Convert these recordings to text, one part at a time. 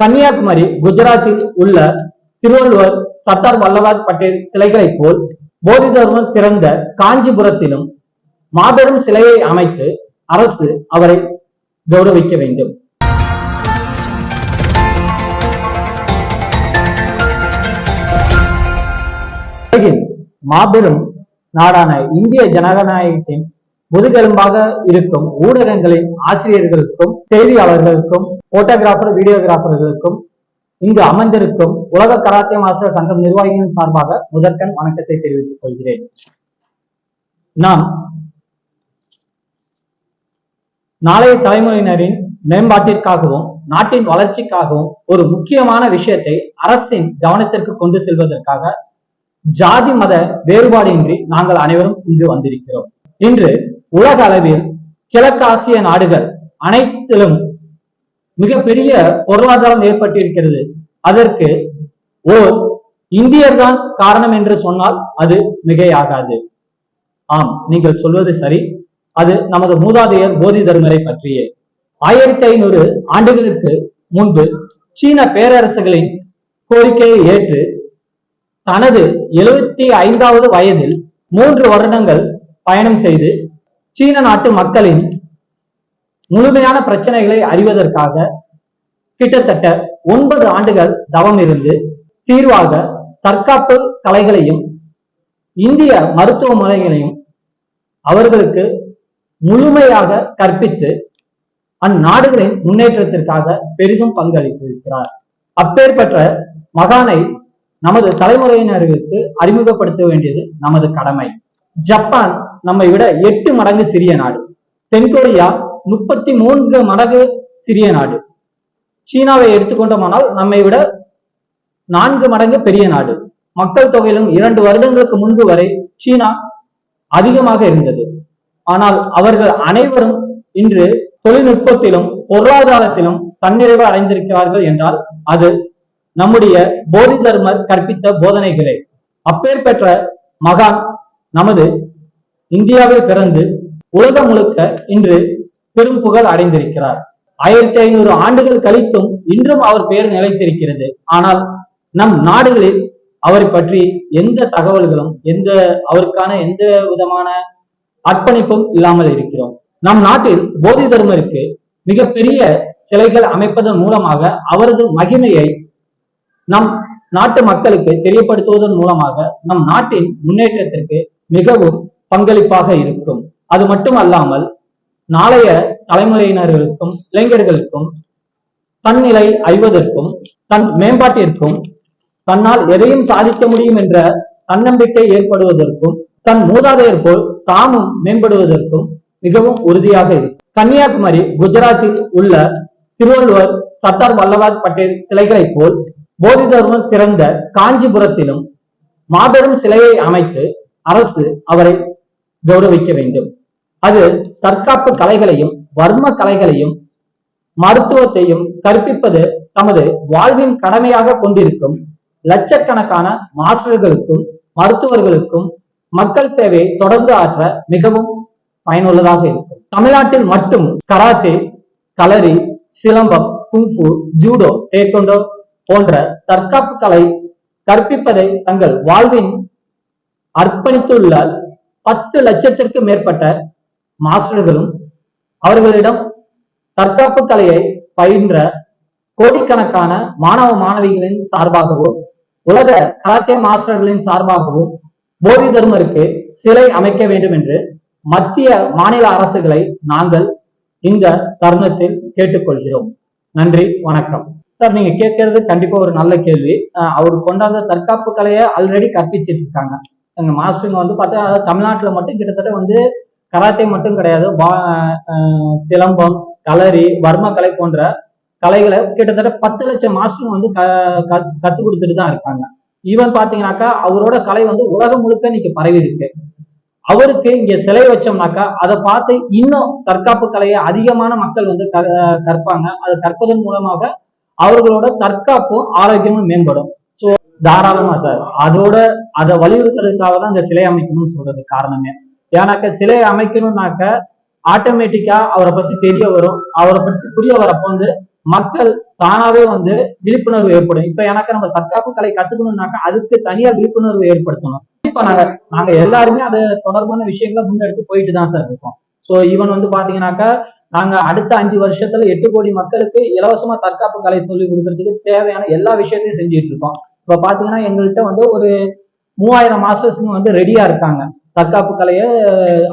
கன்னியாகுமரி குஜராத்தில் உள்ள திருவள்ளுவர் சர்தார் வல்லபாய் பட்டேல் சிலைகளைப் போல் போதி தர்மர் பிறந்த காஞ்சிபுரத்திலும் மாபெரும் சிலையை அமைத்து அரசு அவரை கௌரவிக்க வேண்டும். உலகின் மாபெரும் நாடான இந்திய ஜனநாயகத்தின் முதுகெலும்பாக இருக்கும் ஊடகங்களின் ஆசிரியர்களுக்கும் செய்தியாளர்களுக்கும் போட்டோகிராஃபர் வீடியோகிராஃபர்களுக்கும் இங்கு அமர்ந்திருக்கும் உலக கராத்தே மாஸ்டர் சங்கம் நிர்வாகிகளின் சார்பாக முதற்கண் வணக்கத்தை தெரிவித்துக் கொள்கிறேன். நாம் நாளைய தலைமுறையினரின் மேம்பாட்டிற்காகவும் நாட்டின் வளர்ச்சிக்காகவும் ஒரு முக்கியமான விஷயத்தை அரசின் கவனத்திற்கு கொண்டு செல்வதற்காக ஜாதி மத வேறுபாடின்றி நாங்கள் அனைவரும் இங்கு வந்திருக்கிறோம். இன்று உலக அளவில் கிழக்காசிய நாடுகள் அனைத்திலும் மிகப்பெரிய பொருளாதாரம் ஏற்பட்டிருக்கிறது. அதற்கு ஓர் இந்தியர்தான் காரணம் என்று சொன்னால் அது மிகையாகாது. ஆம் நீங்கள் சொல்வது சரி. அது நமது மூதாதையர் போதி தர்மரை பற்றியே. ஆயிரத்தி ஐநூறு ஆண்டுகளுக்கு முன்பு சீன பேரரசுகளின் கோரிக்கையை ஏற்று தனது எழுபத்தி ஐந்தாவது வயதில் மூன்று வருடங்கள் பயணம் செய்து சீன நாட்டு மக்களின் முழுமையான பிரச்சனைகளை அறிவதற்காக கிட்டத்தட்ட ஒன்பது ஆண்டுகள் தவம் இருந்து தீர்வாக தற்காப்பு கலைகளையும் இந்திய மருத்துவ முறைகளையும் அவர்களுக்கு முழுமையாக கற்பித்து அந்நாடுகளின் முன்னேற்றத்திற்காக பெரிதும் பங்களித்திருக்கிறார். அப்பேற்பட்ட மகானை நமது தலைமுறையினர்களுக்கு அறிமுகப்படுத்த வேண்டியது நமது கடமை. ஜப்பான் நம்மை விட எட்டு மடங்கு சிறிய நாடு. தென்கொரியா முப்பத்தி மூன்று மடங்கு சிறிய நாடு. சீனாவை எடுத்துக்கொண்டோமானால் நம்மை விட நான்கு மடங்கு பெரிய நாடு. மக்கள் தொகையிலும் இரண்டு வருடங்களுக்கு முன்பு வரை சீனா அதிகமாக இருந்தது. ஆனால் அவர்கள் அனைவரும் இன்று தொழில்நுட்பத்திலும் பொருளாதாரத்திலும் தன்னிறைவு அடைந்திருக்கிறார்கள் என்றால் அது நம்முடைய போதி தர்மர் கற்பித்த போதனைகளே. அப்பேர் பெற்ற மகான் நமது இந்தியாவில் பிறந்து உலகம் முழுக்க இன்று பெரும் புகழ் அடைந்திருக்கிறார். ஆயிரத்தி ஐநூறு ஆண்டுகள் கழித்தும் இன்றும் அவர் பெயர் நிலைத்திருக்கிறது. ஆனால் நம் நாடுகளில் அவரை பற்றி எந்த தகவல்களும் எந்த அவருக்கான எந்த விதமான அர்ப்பணிப்பும் இல்லாமல் இருக்கிறோம். நம் நாட்டில் போதி தர்மருக்கு மிகப்பெரிய சிலைகள் அமைப்பதன் மூலமாக அவரது மகிமையை நம் நாட்டு மக்களுக்கு தெரியப்படுத்துவதன் மூலமாக நம் நாட்டின் முன்னேற்றத்திற்கு மிகவும் பங்களிப்பாக இருக்கும். அது மட்டும் அல்லாமல் நாளைய தலைமுறையினர்களுக்கும் இளைஞர்களுக்கும் தன்னிலை அழிவதற்கும் தன் மேம்பாட்டிற்கும் தன்னால் எதையும் சாதிக்க முடியும் என்ற தன்னம்பிக்கை ஏற்படுவதற்கும் தன் மூதாதையர் போல் தாமும் மேம்படுவதற்கும் மிகவும் உறுதியாக இருக்கும். கன்னியாகுமரி குஜராத்தில் உள்ள திருவள்ளுவர் சர்தார் வல்லபாய் பட்டேல் சிலைகளைப் போல் போதி தர்மர் பிறந்த காஞ்சிபுரத்திலும் மாபெரும் சிலையை அமைத்து அரசு அவரை கௌரவிக்க வேண்டும். அது தற்காப்பு கலைகளையும் வர்ம கலைகளையும் மருத்துவத்தையும் கற்பிப்பது தமது வாழ்வின் கடமையாக கொண்டிருக்கும் லட்சக்கணக்கான மாஸ்டர்களுக்கும் மருத்துவர்களுக்கும் மக்கள் சேவையை தொடர்ந்து ஆற்ற மிகவும் பயனுள்ளதாக இருக்கும். தமிழ்நாட்டில் மட்டும் karate kalari silambam kung fu judo taekwondo போன்ற தற்காப்பு கலை கற்பிப்பதை தங்கள் வாழ்வின் அர்ப்பணித்துள்ள பத்து லட்சத்திற்கு மேற்பட்ட மாஸ்டர்களும் அவர்களிடம் தற்காப்பு கலையை பயின்ற கோடிக்கணக்கான மாணவ மாணவிகளின் சார்பாகவும் உலக கராத்தே மாஸ்டர்களின் சார்பாகவும் போதி தர்மருக்கு சிலை அமைக்க வேண்டும் என்று மத்திய மாநில அரசுகளை நாங்கள் இந்த தருணத்தில் கேட்டுக்கொள்கிறோம். நன்றி வணக்கம். சார் நீங்க கேட்கறது கண்டிப்பா ஒரு நல்ல கேள்வி. அஹ் அவர் கொண்டாந்த தற்காப்பு கலையை ஆல்ரெடி கற்பிச்சிட்டு இருக்காங்க. எங்கள் மாஸ்டருங்க வந்து பார்த்தா அதாவது தமிழ்நாட்டுல மட்டும் கிட்டத்தட்ட வந்து கராத்தே மட்டும் கிடையாது. பா- சிலம்பம் களரி வர்ம கலை போன்ற கலைகளை கிட்டத்தட்ட பத்து லட்சம் மாஸ்டரும் வந்து க கற்றுக் கொடுத்துட்டு தான் இருக்காங்க. ஈவன் பாத்தீங்கன்னாக்கா அவரோட கலை வந்து உலகம் முழுக்க இன்னைக்கு பரவி இருக்கு. அவருக்கு இங்க சிலை வச்சோம்னாக்கா அதை பார்த்து இன்னும் தற்காப்பு கலையை அதிகமான மக்கள் வந்து க- கற்பாங்க. அதை கற்பதன் மூலமாக அவர்களோட தற்காப்பும் ஆரோக்கியமும் மேம்படும். ஸோ தாராளமா சார். அதோட அதை வலியுறுத்துறதுக்காக தான் இந்த சிலை அமைக்கணும்னு சொல்றது காரணமே. ஏன்னாக்க சிலை அமைக்கணும்னாக்க ஆட்டோமேட்டிக்கா அவரை பத்தி தெரிய வரும். அவரை பத்தி புரிய வரப்போ வந்து மக்கள் தானாவே வந்து விழிப்புணர்வு ஏற்படும். இப்ப எனக்கு நம்ம தற்காப்பு கலை கத்துக்கணும்னாக்கா அதுக்கு தனியா விழிப்புணர்வு ஏற்படுத்தணும். இப்ப நாங்க நாங்க எல்லாருமே அது தொடர்பான விஷயங்களை முன்னெடுத்து போயிட்டு தான் சார் இருக்கோம். சோ இவன் வந்து பாத்தீங்கன்னாக்கா நாங்க அடுத்த அஞ்சு வருஷத்துல எட்டு கோடி மக்களுக்கு இலவசமா தற்காப்பு கலை சொல்லி கொடுக்கறதுக்கு தேவையான எல்லா விஷயத்தையும் செஞ்சுட்டு இருக்கோம். இப்ப பாத்தீங்கன்னா எங்கள்கிட்ட வந்து ஒரு மூவாயிரம் மாஸ்டர்ஸுங்க வந்து ரெடியா இருக்காங்க. தற்காப்பு கலையை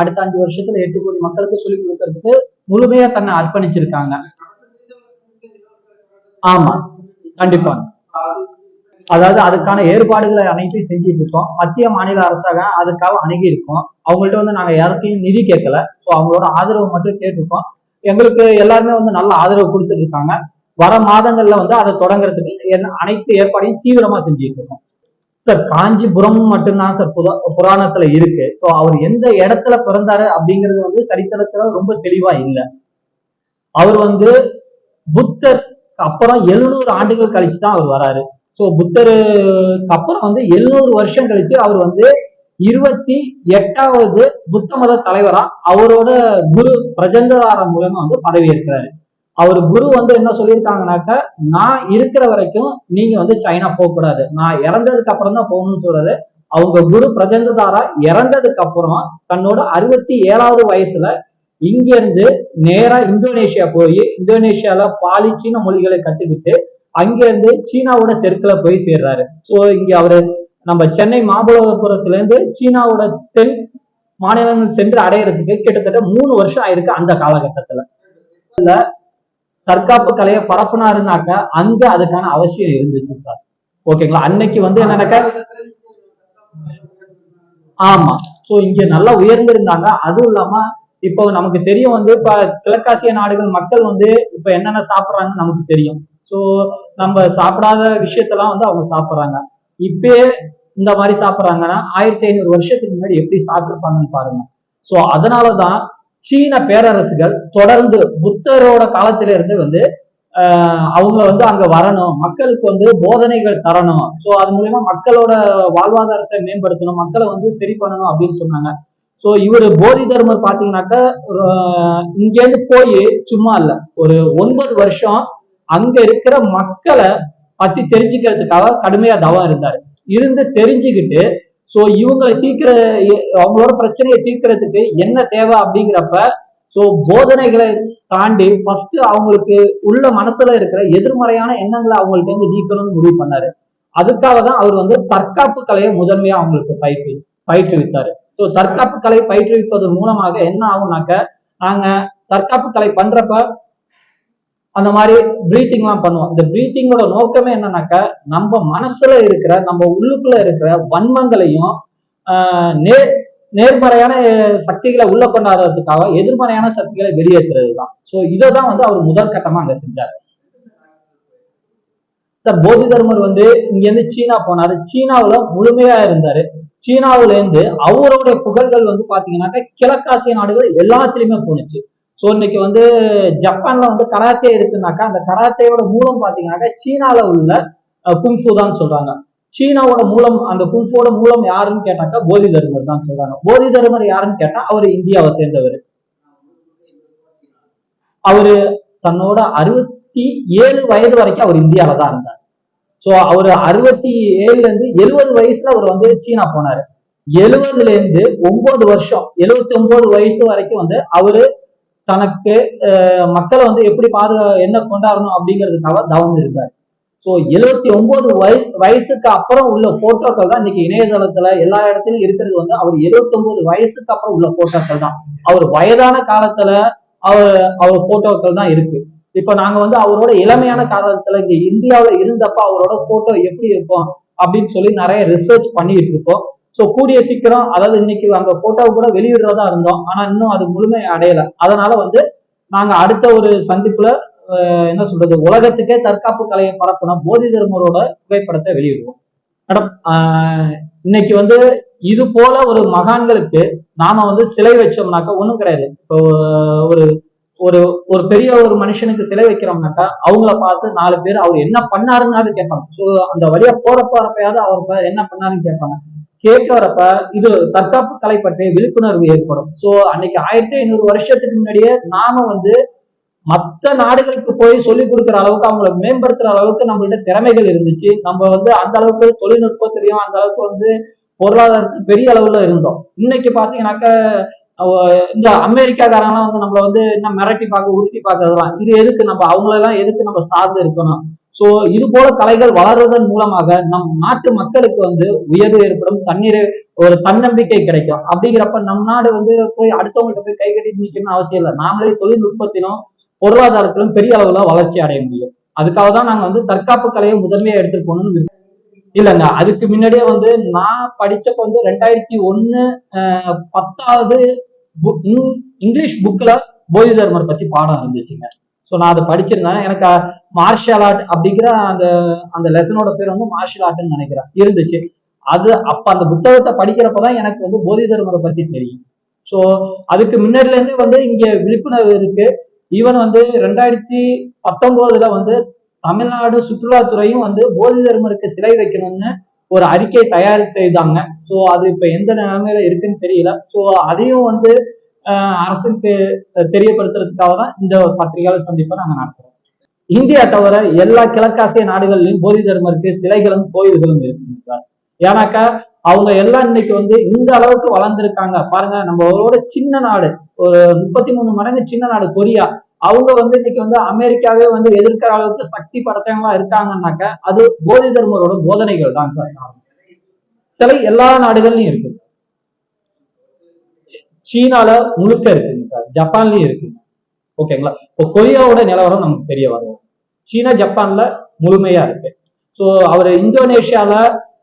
அடுத்த அஞ்சு வருஷத்துல எட்டு கோடி மக்களுக்கு சொல்லி கொடுக்கறதுக்கு முழுமையா தன்னை அர்ப்பணிச்சிருக்காங்க. ஆமா கண்டிப்பா. அதாவது அதுக்கான ஏற்பாடுகளை அனைத்தையும் செஞ்சுட்டு இருக்கோம். மத்திய மாநில அரசாங்கம் அதுக்காக அணுகி இருக்கோம். அவங்கள்ட்ட வந்து நாங்க யாருக்கையும் நிதி கேட்கல. ஸோ அவங்களோட ஆதரவு மட்டும் கேட்டிருக்கோம். எங்களுக்கு எல்லாருமே வந்து நல்ல ஆதரவு கொடுத்துட்டு இருக்காங்க. வர மாதங்கள்ல வந்து அதை தொடங்குறதுக்கு அனைத்து ஏற்பாடையும் தீவிரமா செஞ்சுட்டு இருக்கோம். சார் காஞ்சிபுரம் மட்டும்தான் சார் புத புராணத்துல இருக்கு. ஸோ அவர் எந்த இடத்துல பிறந்தாரு அப்படிங்கிறது வந்து சரித்திரத்துல ரொம்ப தெளிவா இல்லை. அவர் வந்து புத்தர் அப்புறம் எழுநூறு ஆண்டுகள் கழிச்சு தான் அவர் வராரு. ஸோ புத்தருக்கு அப்புறம் வந்து எழுநூறு வருஷம் கழிச்சு அவர் வந்து இருபத்தி எட்டாவது புத்த மத தலைவரா அவரோட குரு பிரஜந்ததாரம் மூலமா வந்து பதவி அவர் குரு வந்து என்ன சொல்லியிருக்காங்கனாக்க நான் இருக்கிற வரைக்கும் நீங்க வந்து சைனா போக கூடாது நான் இறந்ததுக்கு அப்புறம் தான் போகணும்னு சொல்றாரு. அவங்க குரு பிரஜந்ததாரா இறந்ததுக்கு அப்புறம் தன்னோட அறுபத்தி ஏழாவது வயசுல இங்கிருந்து நேரா இந்தோனேஷியா போய் இந்தோனேஷியால பாலி சீன மொழிகளை கத்துக்கிட்டு அங்கிருந்து சீனாவோட தெற்குல போய் சேர்றாரு. சோ இங்க அவரு நம்ம சென்னை மாமல்லபுரத்துல இருந்து சீனாவோட தென் மாநிலங்கள் சென்று அடையிறதுக்கு கிட்டத்தட்ட மூணு வருஷம் ஆயிருக்கு அந்த காலகட்டத்துல. இல்ல தற்காப்பு கலையை பரப்புனாருனாக்க அங்க அதுக்கான அவசியம் இருந்துச்சு சார். ஓகேங்களா? அன்னைக்கு வந்து என்னன்னாக்க ஆமா. சோ இங்க நல்லா உயர்ந்திருந்தாங்க. அதுவும் இல்லாம இப்போ நமக்கு தெரியும் வந்து இப்ப கிழக்காசிய நாடுகள் மக்கள் வந்து இப்ப என்னென்ன சாப்பிடுறாங்கன்னு நமக்கு தெரியும். சோ நம்ம சாப்பிடாத விஷயத்தெல்லாம் வந்து அவங்க சாப்பிடுறாங்க. இப்பயே இந்த மாதிரி சாப்பிடுறாங்கன்னா ஆயிரத்தி ஐநூறு வருஷத்துக்கு முன்னாடி எப்படி சாப்பிட்டுருப்பாங்கன்னு பாருங்க. சோ அதனாலதான் சீன பேரரசுகள் தொடர்ந்து புத்தரோட காலத்தில இருந்து வந்து ஆஹ் அவங்க வந்து அங்க வரணும். மக்களுக்கு வந்து போதனைகள் தரணும். ஸோ அது மூலியமா மக்களோட வாழ்வாதாரத்தை மேம்படுத்தணும். மக்களை வந்து சரி பண்ணணும் அப்படின்னு சொன்னாங்க. ஸோ இவர் போதி தர்மர் பார்த்தீங்கன்னாக்கா இங்கேருந்து போய் சும்மா இல்லை. ஒரு ஒன்பது வருஷம் அங்க இருக்கிற மக்களை பத்தி தெரிஞ்சுக்கிறதுக்காக கடுமையா தவம் இருந்தாரு. இருந்து தெரிஞ்சுக்கிட்டு சோ இவங்களை தீர்க்கிற அவங்களோட பிரச்சனையை தீர்க்கறதுக்கு என்ன தேவை அப்படிங்கிறப்ப சோ போதனைகளை தாண்டி ஃபர்ஸ்ட் அவங்களுக்கு உள்ள மனசுல இருக்கிற எதிர்மறையான எண்ணங்களை அவங்கள்ட்ட இருந்து நீக்கணும்னு முடிவு பண்ணாரு. அதுக்காக தான் அவர் வந்து தற்காப்பு கலையை முதன்மையா அவங்களுக்கு பயிற்று பயிற்றுவித்தாரு. ஸோ தற்காப்பு கலை பயிற்றுவிப்பதன் மூலமாக என்ன ஆகும்னாக்க நாங்க தற்காப்பு கலை பண்றப்ப அந்த மாதிரி பிரீத்திங் எல்லாம் பண்ணுவோம். இந்த பிரீத்திங்கோட நோக்கமே என்னன்னாக்க நம்ம மனசுல இருக்கிற நம்ம உள்ளுக்குள்ள இருக்கிற வன்மங்களையும் நேர் நேர்மறையான சக்திகளை உள்ள கொண்டாடுறதுக்காக எதிர்மறையான சக்திகளை வெளியேற்றுறது தான் ஸோ இதை தான் வந்து அவர் முதல் கட்டமா அங்க செஞ்சார். சார் போதி தர்மர் வந்து இங்க இருந்து சீனா போனாரு. சீனாவுல முழுமையா இருந்தாரு. சீனாவுல இருந்து அவருடைய புகழ்கள் வந்து பாத்தீங்கன்னாக்கா கிழக்காசிய நாடுகள் எல்லாத்துலயுமே போணுச்சு. ஸோ இன்னைக்கு வந்து ஜப்பான்ல வந்து கராத்தே இருக்குனாக்கா அந்த கராத்தேயோட மூலம் பாத்தீங்கன்னாக்கா சீனால உள்ள குங்ஃபு தான் சொல்றாங்க. சீனாவோட மூலம் அந்த குங்ஃபுவோட மூலம் யாருன்னு கேட்டாக்கா போதி தர்மர் தான் சொல்றாங்க. போதி தர்மர் யாருன்னு கேட்டா அவர் இந்தியாவை சேர்ந்தவர். அவரு தன்னோட அறுபத்தி ஏழு வயது வரைக்கும் அவர் இந்தியாவில தான் இருந்தார். ஸோ அவர் அறுபத்தி ஏழுல இருந்து எழுபது வயசுல அவர் வந்து சீனா போனாரு. எழுபதுல இருந்து ஒன்பது வருஷம் எழுபத்தி ஒன்பது வயசு வரைக்கும் வந்து அவரு தனக்கு மக்களை வந்து எப்படி பாதுகா என்ன கொண்டாடணும் அப்படிங்கிறதுக்காக தவம் இருந்தார் ஸோ எழுபத்தி ஒன்பது வய வயசுக்கு அப்புறம் உள்ள போட்டோக்கள் தான் இன்னைக்கு இணையதளத்துல எல்லா இடத்துலயும் இருக்கிறது வந்து அவர் எழுபத்தி ஒன்பது வயசுக்கு அப்புறம் உள்ள போட்டோக்கள் தான். அவர் வயதான காலத்துல அவர் அவர் போட்டோக்கள் தான் இருக்கு. இப்ப நாங்க வந்து அவரோட இளமையான காலத்துல இங்க இந்தியாவில இருந்தப்ப அவரோட போட்டோ எப்படி இருக்கும் அப்படின்னு சொல்லி நிறைய ரிசர்ச் பண்ணிட்டு இருக்கோம். ஸோ கூடிய சீக்கிரம் அதாவது இன்னைக்கு அந்த போட்டோ கூட வெளியிடுறதா இருந்தோம். ஆனா இன்னும் அது முழுமை அடையல. அதனால வந்து நாங்க அடுத்த ஒரு சந்திப்புல என்ன சொல்றது உலகத்துக்கே தற்காப்பு கலையை பரப்புன போதி தர்மரோட புகைப்படத்தை வெளியிடுவோம். மேடம் இன்னைக்கு வந்து இது போல ஒரு மகான்களுக்கு நாம வந்து சிலை வச்சோம்னாக்கா ஒண்ணும் கிடையாது. இப்போ ஒரு ஒரு ஒரு பெரிய ஒரு மனுஷனுக்கு சிலை வைக்கிறோம்னாக்கா அவங்கள பார்த்து நாலு பேர் அவர் என்ன பண்ணாருன்னு கேட்பாங்க. ஸோ அந்த வழியா போற போறப்பயாவது அவர் என்ன பண்ணாருன்னு கேட்பாங்க. கேட்க வரப்ப இது தற்காப்பு கலை பற்றிய விழிப்புணர்வு ஏற்படும். ஸோ அன்னைக்கு ஆயிரத்தி ஐநூறு வருஷத்துக்கு முன்னாடியே நாம வந்து மத்த நாடுகளுக்கு போய் சொல்லி கொடுக்குற அளவுக்கு அவங்கள மேம்படுத்துற அளவுக்கு நம்மள்ட்ட திறமைகள் இருந்துச்சு. நம்ம வந்து அந்த அளவுக்கு தொழில்நுட்பத்திலையும் அந்த அளவுக்கு வந்து பொருளாதாரத்தில் பெரிய அளவுல இருந்தோம். இன்னைக்கு பாத்தீங்கன்னாக்க இந்த அமெரிக்காக்காரங்களாம் வந்து நம்மள வந்து என்ன மிரட்டி பார்க்க உறுத்தி பார்க்கறதுலாம். இது எதுக்கு நம்ம அவங்களெல்லாம் எதுக்கு நம்ம சார்ந்து இருக்கணும்? சோ இது போல கலைகள் வளர்வதன் மூலமாக நம் நாட்டு மக்களுக்கு வந்து உயர்வு ஏற்படும் தண்ணீர் ஒரு தன்னம்பிக்கை கிடைக்கும். அப்படிங்கிறப்ப நம் நாடு வந்து போய் அடுத்தவங்கள்ட்ட போய் கை கட்டி நிற்கணும்னு அவசியம் இல்லை. நாமளே தொழில்நுட்பத்திலும் பொருளாதாரத்திலும் பெரிய அளவுல வளர்ச்சி அடைய முடியும். அதுக்காக தான் நாங்க வந்து தற்காப்பு கலையை முதன்மையா எடுத்துட்டு போகணும்னு இல்லைங்க அதுக்கு முன்னாடியே வந்து நான் படிச்சப்ப வந்து ரெண்டாயிரத்தி ஒன்று பத்தாவது இங்- இங்கிலீஷ் புக்ல போதி தர்மர் பத்தி பாடம் இருந்துச்சுங்க. ஸோ நான் அதை படிச்சிருந்தேன். எனக்கு மார்ஷியல் ஆர்ட் அப்படிங்கிற அந்த அந்த லெசனோட பேர் வந்து மார்ஷியல் ஆர்ட்னு நினைக்கிறேன். இருந்துச்சு. அது அப்ப அந்த புத்தகத்தை படிக்கிறப்ப தான் எனக்கு வந்து போதி தர்மரை பத்தி தெரியும். ஸோ அதுக்கு முன்னாடில இருந்து வந்து இங்க விழிப்புணர்வு இருக்கு. ஈவன் வந்து ரெண்டாயிரத்தி பத்தொன்பதுல வந்து தமிழ்நாடு சுற்றுலாத்துறையும் வந்து போதி தர்மருக்கு சிலை வைக்கணும்னு ஒரு அறிக்கை தயார் செய்தாங்க. ஸோ அது இப்ப எந்த நிலைமையில இருக்குன்னு தெரியல. ஸோ அதையும் வந்து அரசுக்கு தெரியப்படுத்துறதுக்காக தான் இந்த பத்திரிகையாளர் சந்திப்பை நாங்கள் நடத்துறோம். இந்தியா தவிர எல்லா கிழக்காசிய நாடுகள்லையும் போதி தர்மருக்கு சிலைகளும் கோயில்களும் இருக்குங்க சார். ஏன்னாக்கா அவங்க எல்லாம் இன்னைக்கு வந்து இந்த அளவுக்கு வளர்ந்துருக்காங்க. பாருங்க நம்மளோட சின்ன நாடு ஒரு முப்பத்தி மூணு மடங்கு சின்ன நாடு கொரியா. அவங்க வந்து இன்னைக்கு வந்து அமெரிக்காவே வந்து எதிர்க்கிற அளவுக்கு சக்தி படத்தவங்களா இருக்காங்கன்னாக்க அது போதி தர்மரோட போதனைகள் தான் சார். சிலை எல்லா நாடுகள்லயும் இருக்கு சார். சீனால முழுக்க இருக்குங்க சார். ஜப்பான்லயும் இருக்குங்க. ஓகேங்களா? இப்போ கொரியாவோட நிலவரம் நமக்கு தெரிய வரும் சீனா ஜப்பான்ல முழுமையா இருக்கு. ஸோ அவர் இந்தோனேஷியால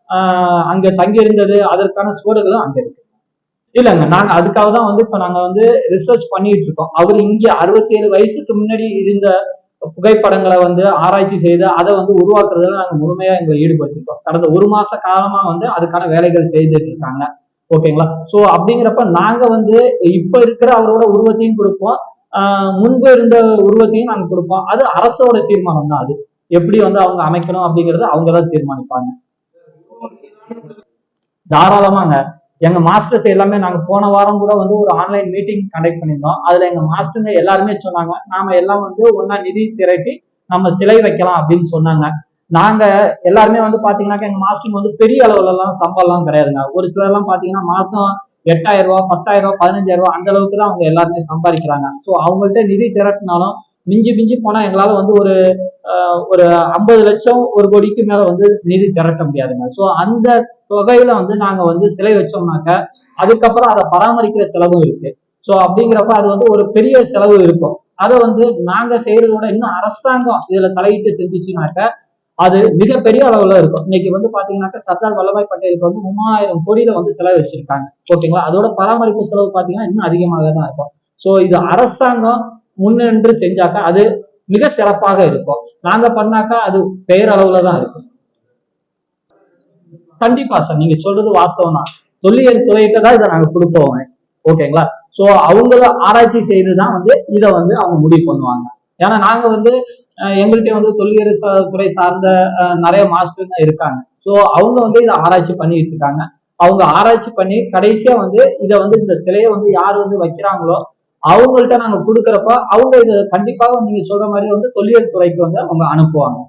ஆஹ், அங்க தங்கி இருந்தது அதற்கான சுவடுகளும் அங்க இருக்கு. இல்லைங்க நாங்க அதுக்காக தான் வந்து இப்ப நாங்க வந்து ரிசர்ச் பண்ணிட்டு இருக்கோம். அவர் இங்க அறுபத்தி ஏழு வயசுக்கு முன்னாடி இருந்த புகைப்படங்களை வந்து ஆராய்ச்சி செய்து அதை வந்து உருவாக்குறதுல நாங்க முழுமையா எங்களை ஈடுபடுத்திருக்கோம். கடந்த ஒரு மாச காலமா வந்து அதுக்கான வேலைகள் செய்துட்டு இருக்காங்க. ஓகேங்களா? சோ அப்படிங்கிறப்ப நாங்க வந்து இப்ப இருக்கிற அவரோட உருவத்தையும் கொடுப்போம். முன்பு இருந்த உருவத்தையும் நாங்க கொடுப்போம். அது அரசோட தீர்மானம் தான் அது. எப்படி வந்து அவங்க அமைக்கணும் அப்படிங்கறத அவங்க தான் தீர்மானிப்பாங்க. தாராளமாங்க. எங்க மாஸ்டர்ஸ் எல்லாமே நாங்க போன வாரம் கூட வந்து ஒரு ஆன்லைன் மீட்டிங் கண்டக்ட் பண்ணியிருந்தோம். அதுல எங்க மாஸ்டருங்க எல்லாருமே சொன்னாங்க நாம எல்லாம் வந்து ஒன்னா நிதி திரட்டி நம்ம சிலை வைக்கலாம் அப்படின்னு சொன்னாங்க. நாங்க எல்லாருமே வந்து பாத்தீங்கன்னாக்கா எங்க மாஸ்டருக்கு வந்து பெரிய அளவுல எல்லாம் சம்பளம்லாம் கிடையாதுங்க. ஒரு சிலர் எல்லாம் பாத்தீங்கன்னா மாசம் எட்டாயிரம் ரூபா பத்தாயிரம் ரூபா பதினஞ்சாயிரம் ரூபா அந்த அளவுக்கு தான் அவங்க எல்லாருமே சம்பாதிக்கிறாங்க. ஸோ அவங்கள்ட்ட நிதி திரட்டினாலும் மிஞ்சி மிஞ்சி போனா எங்களால வந்து ஒரு ஒரு ஐம்பது லட்சம் ஒரு கோடிக்கு மேல வந்து நிதி திரட்ட முடியாதுங்க. ஸோ அந்த தொகையில வந்து நாங்க வந்து சிலை வச்சோம்னாக்க அதுக்கப்புறம் அதை பராமரிக்கிற செலவும் இருக்கு. ஸோ அப்படிங்கிறப்ப அது வந்து ஒரு பெரிய செலவு இருக்கும். அதை வந்து நாங்க செய்யறதோட விட இன்னும் அரசாங்கம் இதுல தலையிட்டு செஞ்சிச்சுனாக்க அது மிகப்பெரிய அளவுல இருக்கும். இன்னைக்கு வந்து பாத்தீங்கன்னாக்கா சர்தார் வல்லபாய் பட்டேலுக்கு வந்து மூவாயிரம் கோடியில வந்து செலவு வச்சிருக்காங்க. ஓகேங்களா? அதோட பராமரிப்பு செலவு பாத்தீங்கன்னா இன்னும் அதிகமாக தான் இருக்கும். ஸோ இது அரசாங்கம் முன்னின்று செஞ்சாக்கா அது மிக சிறப்பாக இருக்கும். நாங்க பண்ணாக்கா அது பெயரளவுல தான் இருக்கும். கண்டிப்பா சார் நீங்க சொல்றது வாஸ்தவம் தான் தொல்லியல் துறையிட்ட தான் இதை நாங்க கொடுப்போம். ஓகேங்களா? சோ அவங்கள ஆராய்ச்சி செய்து தான் வந்து இதை வந்து அவங்க முடிவு பண்ணுவாங்க. ஏன்னா நாங்க வந்து எங்கள்கிட்ட வந்து தொல்லியல் துறை சார்ந்த நிறைய மாஸ்டருங்க இருக்காங்க. சோ அவங்க வந்து இதை ஆராய்ச்சி பண்ணிட்டு இருக்காங்க. அவங்க ஆராய்ச்சி பண்ணி கடைசியா வந்து இதை வந்து இந்த சிலையை வந்து யார் வந்து வைக்கிறாங்களோ அவங்கள்ட்ட நாங்க கொடுக்குறப்ப அவங்க இதை கண்டிப்பாக நீங்க சொல்ற மாதிரி வந்து தொல்லியல் துறைக்கு வந்து அவங்க அனுப்புவாங்க.